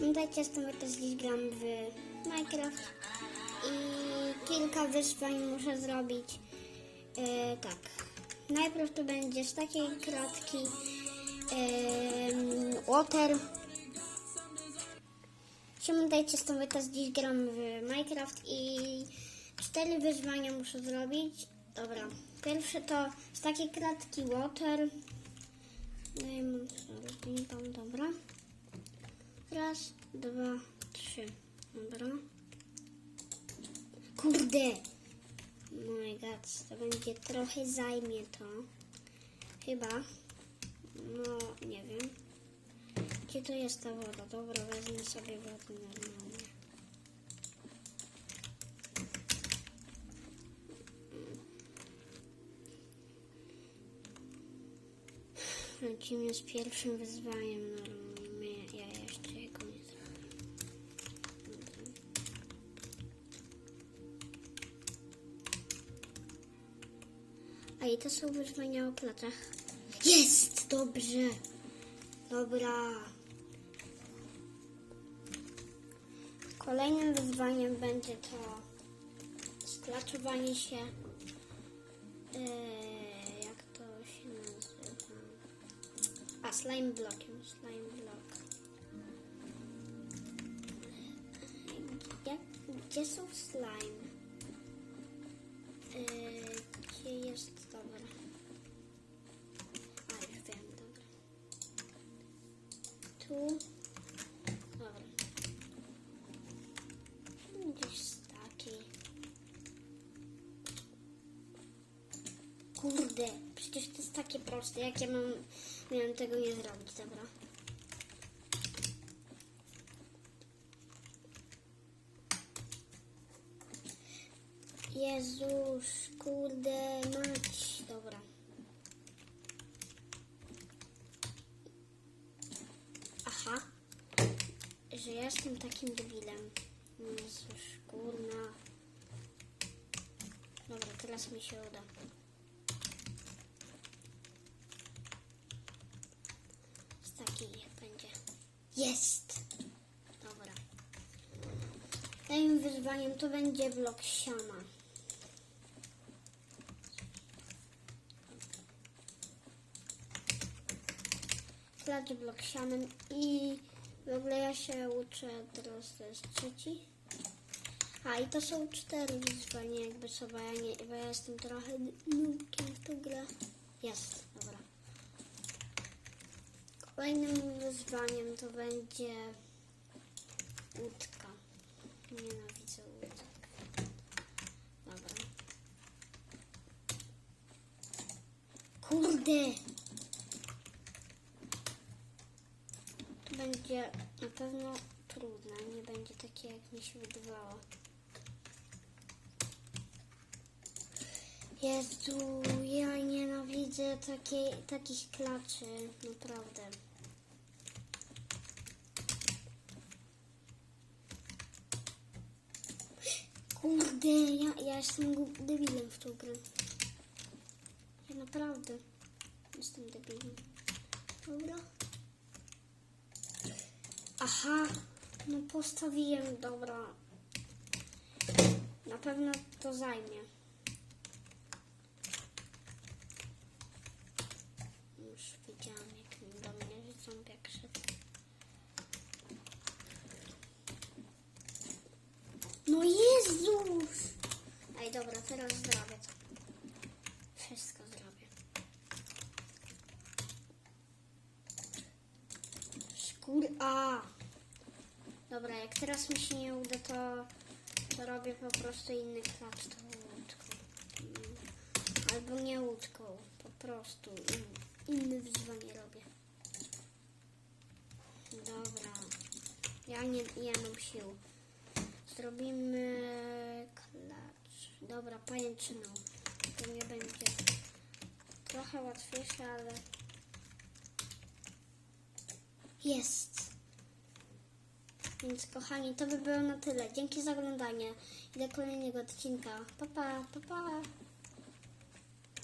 Pamiętajcie, że my też dziś gram w Minecraft i kilka wyzwań muszę zrobić. E, tak. Najpierw to będzie z takiej kratki em, water. Pamiętajcie, że my też dziś gram w Minecraft i cztery wyzwania muszę zrobić. Dobra. Pierwsze to z takiej kratki water. Dajmy sobie tam, dobra. Raz, dwa, trzy. Dobra. Kurde! Oh my god, to będzie trochę zajmie to. Chyba. No, nie wiem. Gdzie to jest ta woda? Dobra, wezmę sobie wodę normalnie. Lecimy z pierwszym wyzwaniem. No, A i to są wyzwania o placzach. Jest! Dobrze! Dobra. Kolejnym wyzwaniem będzie to sklaczowanie się. Eee, jak to się nazywa? A, slime blockiem, slime block. Jak, gdzie są slime? Eee, gdzie jest, Kurde, przecież to jest takie proste. Jak ja mam, miałem tego nie zrobić, dobra. Jezus, kurde, mać. Dobra. Aha. Że ja jestem takim debilem. Jezus, kurna. Dobra, teraz mi się uda. Z takiej będzie. Jest! Dobra. Takim wyzwaniem to będzie blok siana. Klacz blok sianem i w ogóle ja się uczę teraz, to jest trzeci. A i to są cztery wyzwania jakby sobie, ja nie, bo ja jestem trochę nubkiem w tą grę. Jest. Kolejnym wyzwaniem to będzie łódka. Nienawidzę łódek. Dobra. Kurde! To będzie na pewno trudne, nie będzie takie jak mi się wydawało. Jezu, ja nienawidzę takiej, takich klaczy, naprawdę. Kurde, ja, ja jestem debilem w tą grę. Ja naprawdę jestem debilem. Dobra. Aha, no postawiłem, dobra. Na pewno to zajmie. Już widziałam, jak do mnie ząbek szedł. No Jezus! Ej, dobra, teraz zrobię to. Wszystko zrobię. Szkur... A! Dobra, jak teraz mi się nie uda, to, to robię po prostu inny klacz tą łódką. Albo nie łódką, po prostu in, inne wyzwanie robię. Dobra. Ja nie, nie mam sił. Zrobimy klacz. Dobra, pajęczyną. To nie będzie trochę łatwiejsze, ale jest. Więc kochani, to by było na tyle. Dzięki za oglądanie i do kolejnego odcinka. Pa pa, pa pa.